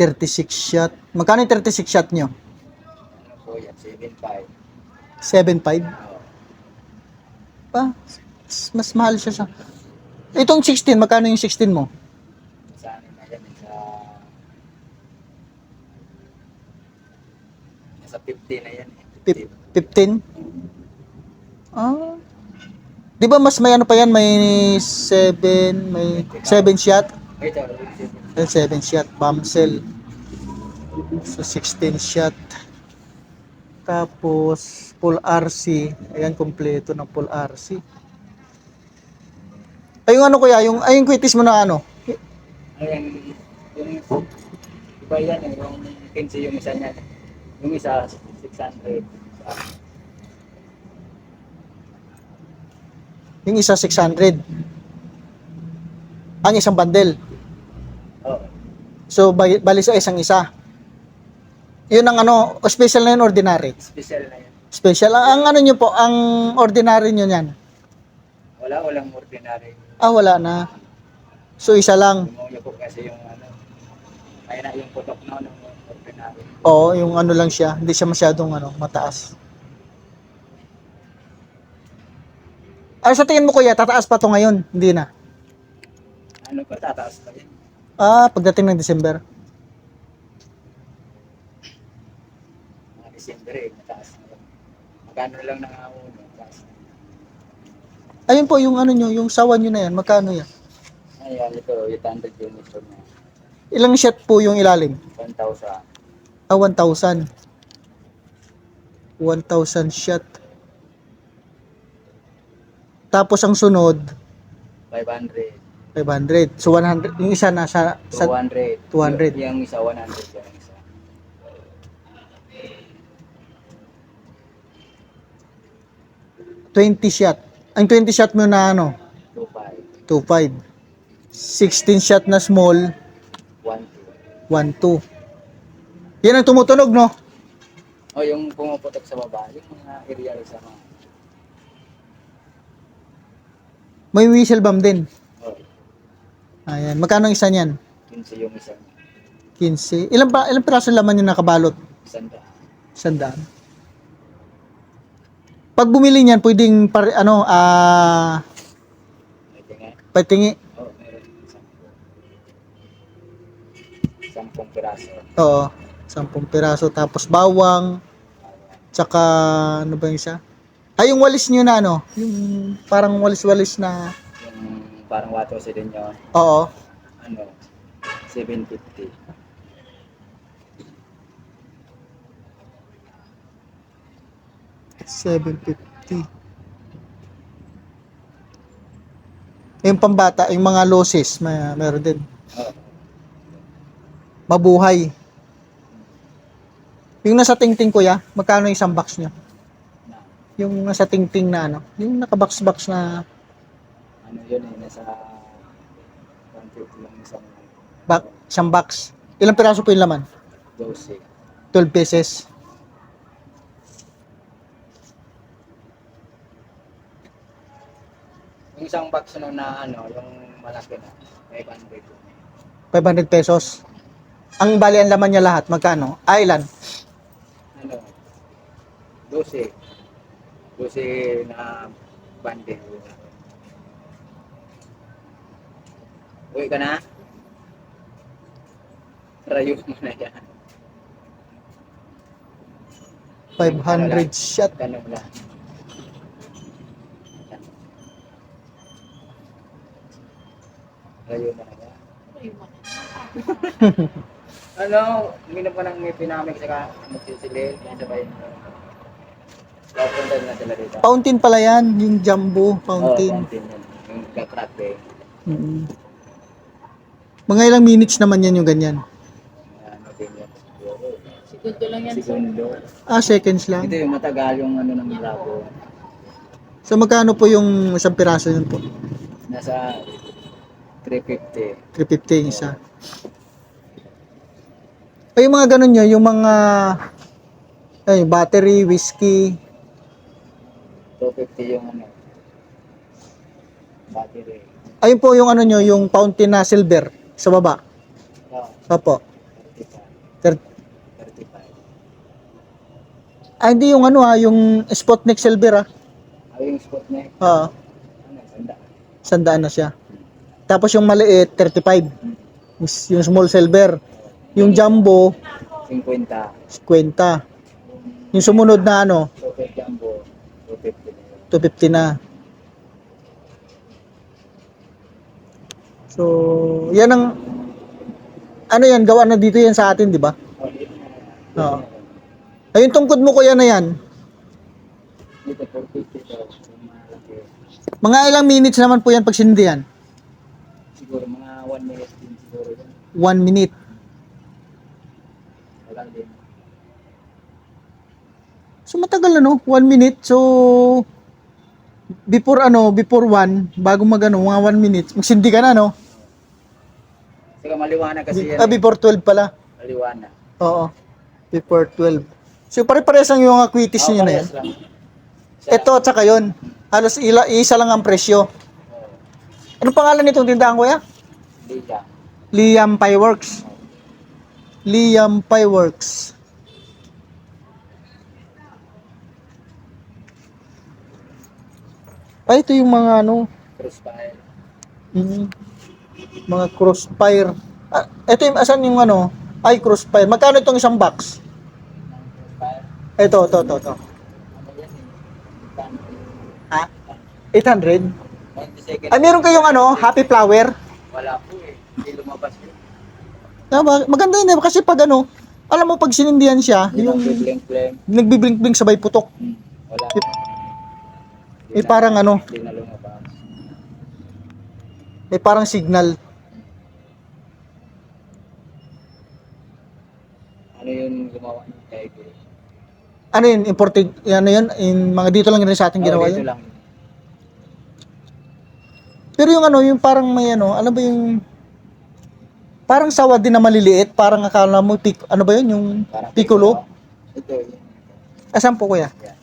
36 shot. Magkano yung 36 shot nyo? Yan? 7.5. 7.5? Oo. Pa, mas- mahal siya sa... Itong 16, magkano yung 16 mo? Sa ano na yan? Sa... Nasa 50 na yan. eh. Pip- 15? Ah. Di ba mas may ano pa yan? May 7, may 7 shot? Then 7 shot, bomb cell. So 16 shot. Tapos full RC. Ayan, kompleto ng full RC. Ay, yung ano kuya, yung, ay, yung quitis mo na ano? Ayan, yung iba yan eh, yung 15 yung isa niya. Yung isa, 600. Ah, Yung isa 600. Ang isang bundle. Oo. So, bali sa isang isa. Yun ang ano, special na yun, ordinary. Special na yan. Special. Ang, ang ano nyo po, ang ordinary nyo yan. Wala, walang ordinary. Ah, wala na. So, isa lang. Lumuyo po kasi yung ano, kaya na yung putok na ng ordinary. Oo, yung ano lang siya. Hindi siya masyadong ano, mataas. Ay, sa tingin mo kuya, tataas pa to ngayon? Hindi na. Ano pa, tataas pa yan. Ah, pagdating ng December. magkano lang ng ahon? Ayun po, yung ano nyo, yung sawa nyo na yan, magkano yan? Ayan, ito, 800 units na. Ilang shot po yung ilalim? 1,000. Ah, 1,000. 1,000 shot. Tapos ang sunod? 500. 500. So 100, yung isa nasa... 200. 200. Yung, yung isa 100 yan. 20 shot. Ang 20 shot mo na ano? 2.5. 2.5. 16 shot na small. 1.2. 1.2. Yan ang tumutunog, no? Oh, yung pumuputok sa baba. Yung mga area sa mga... May whistle bomb din. Oh. Ayan. Magkano ang isa niyan? 15 yung isa. 15. Ilan, pa, ilan piraso laman yung nakabalot? Isang daan. Isang daan. Pag bumili niyan, pwedeng par, ano, ah, nga. patingi. O, meron. Sampung. Sampung piraso. Oo. 10 piraso. Tapos bawang. Tsaka, ano ba yung isa? Ay, yung walis nyo na, ano? Yung parang walis-walis na, Yung parang wato si din yun. oo. Ano, 750. Seven fifty. Yung pambata, yung mga losses, may, meron din. Mabuhay. Yung nasa tingting kuya, magkano yung isang box niya? Yung nasa tingting na ano, yung nakabox-box na ano yun eh, nasa 150 lang isang box, isang box. Ilang piraso po yung laman? 12. 12 pieces. Isang box na na ano, yung malaki na, 500. 500 pesos. Ang bali ang laman niya lahat, magkano? Island. Ano, 12. 12 na bundle. Uwi ka na? Rayo mo na yan. 500 shot. Ganun lang. Rayo mo na yan. ano, uminom ka ng may pinamig saka magsisilil, sabay. Papunta na sila dito. Fountain pala yan, yung jumbo Oo, fountain. fountain yan. Yung kakrak eh. Mm. Mga ilang minutes naman yan yung ganyan. Ano din yan. Segundo lang yan. Segundo. Ah, seconds lang. Ito yung matagal yung ano ng labo. So magkano po yung isang piraso yun po? Nasa 350. 350 yung isa. Ay, yung mga ganun nyo, yung mga ay, battery, whiskey. 250 yung ano. Battery. Ayun po yung ano nyo, yung fountain na silver sa baba. No. Opo. 35. 35. Ay, hindi yung ano ha, yung Spotnik silver ha. Ay, yung Spotnik. Oo. Ano, sandaan. Sandaan na siya. Tapos yung maliit, 35. Yung, small silver. Yung jumbo, 50. 50. Yung sumunod na ano, jumbo, 250 na 250 na. So, yan ang ano yan, gawa na dito yan sa atin, di ba? Oh. Oo. Ayun tungkod mo kuya na yan. Dito, 450 to. Yung malaki. Mga ilang minutes naman po yan pag sinindihan? Siguro mga 1 minute din siguro yun. 1 minute. Wala din. So matagal na no, 1 minute. So before ano, before 1, bago magano, mga 1 minute, magsindi ka na no? Saka maliwanag kasi yan. Ah, eh. before 12 pala. Maliwanag. Oo. Before 12. So pare-pares lang yung aquatis Oo, niyo na yan. lang. Ito at saka yun. Halos ila, isa lang ang presyo. Anong pangalan nitong tindahan kuya? Siya. Liam Pieworks. Liam Pieworks. Ay, ito yung mga ano, Crossfire. mm, mga crossfire. Ah, ito yung, asan yung ano, ay crossfire. Magkano itong isang box? Crossfire. Ito, ito, ito, ito. Ha? 800? 90 seconds. Ay, meron kayong ano, happy flower? Wala po eh. Hindi lumabas yun. Ah, ba- maganda yun eh, kasi pag ano, alam mo pag sinindihan siya, Yung yung bling-bling. nagbiblink-blink sabay putok. Hmm. Wala. Eh, parang ano, Hindi na lumabas. may parang signal. Ano yung gumawa ng Tiger? Ano yun, imported, ano yun, in, mga dito lang rin sa ating ginawa Oh, dito yun. lang. Pero yung ano, yung parang may ano, ano ba yung, parang sawa din na maliliit, parang akala mo, pic, ano ba yun, yung Parang piccolo? Ito. Asan po kuya? Yan.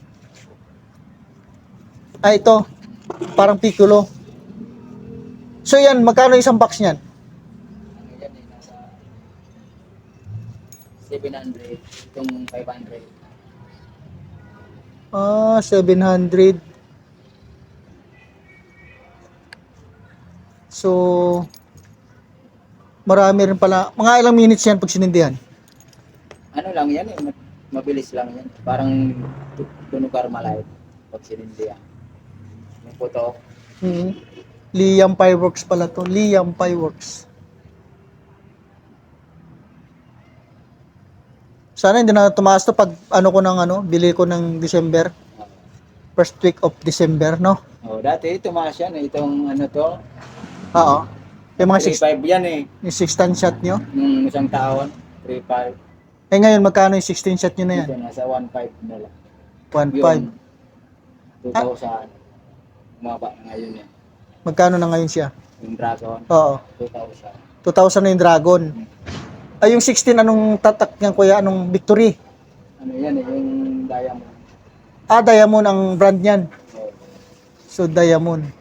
Ah, ito, parang piccolo. So yan, magkano isang box niyan? Ano yan eh, nasa 700. Itong 500. Ah, 700. So, marami rin pala. Mga ilang minutes yan pag sinindihan? Ano lang yan eh. ma- Mabilis lang yan. Parang tu- tunog Carmelite. Pag sinindihan. Yung putok. Hmm. Liam Fireworks pala to. Liam Fireworks. Sana hindi na tumaas to pag ano ko ng ano, bili ko ng December. First week of December, no? Oh, dati tumaas yan eh. Itong ano to. Oo. Yung mga 6 3.5 yan eh. yung 16 shot nyo. Nung isang taon. 3.5. Eh ngayon, magkano yung 16 shot nyo na yan? Ito nasa 1.5 na lang. 1.5. Yung 2,000. Umaba na ngayon yan. Magkano na ngayon siya? Yung Dragon. Oo. 2,000. 2,000 na yung Dragon. Ay, yung 16, anong tatak niyan, kuya? Anong Victory? Ano yan eh. Yung Diamond. Ah, Diamond ang brand niyan. So, Diamond.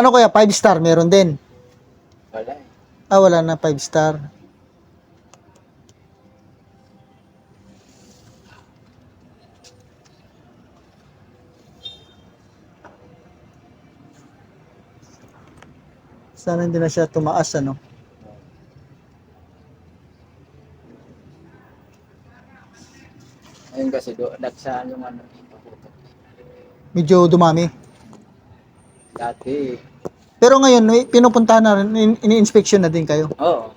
Ano kaya? 5 star? Meron din. Wala eh. Ah, wala na 5 star. Sana hindi na siya tumaas, ano? Ayun kasi do, dagsaan yung ano. Medyo dumami. Dati. Pero ngayon, pinupuntahan na rin, in- ini-inspection na din kayo. Oo.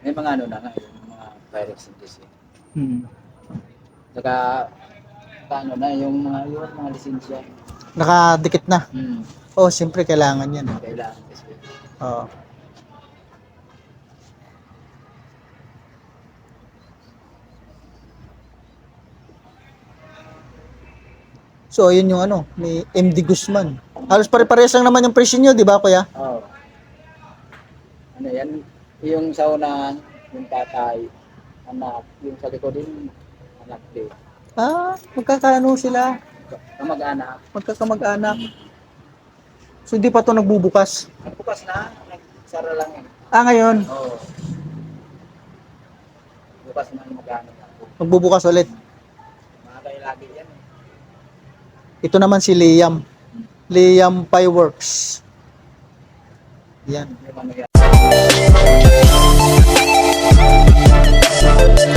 May mga ano na ngayon. Mga virus and disease. Hmm. Saka, paano na yung mga yun, mga lisensya. Nakadikit na. Hmm. Oh, siyempre kailangan yan. Kailangan kasi. Oo. So, ayun yung ano, may MD Guzman. Halos pare-pares lang naman yung presyo nyo, di ba, kuya? Oo. Ano yan? Yung sa unahan, yung tatay, anak, yung sa likod din, anak din. Ah, magkakano sila? Kamag-anak. Magkakamag-anak. So, hindi pa to nagbubukas. Nagbukas na, Sara lang yan. Ah, ngayon, Oo. Bukas na magano na. magbubukas ulit. Malay lagi yan eh. Ito naman si Liam. Liam Fireworks. Yan. Yan.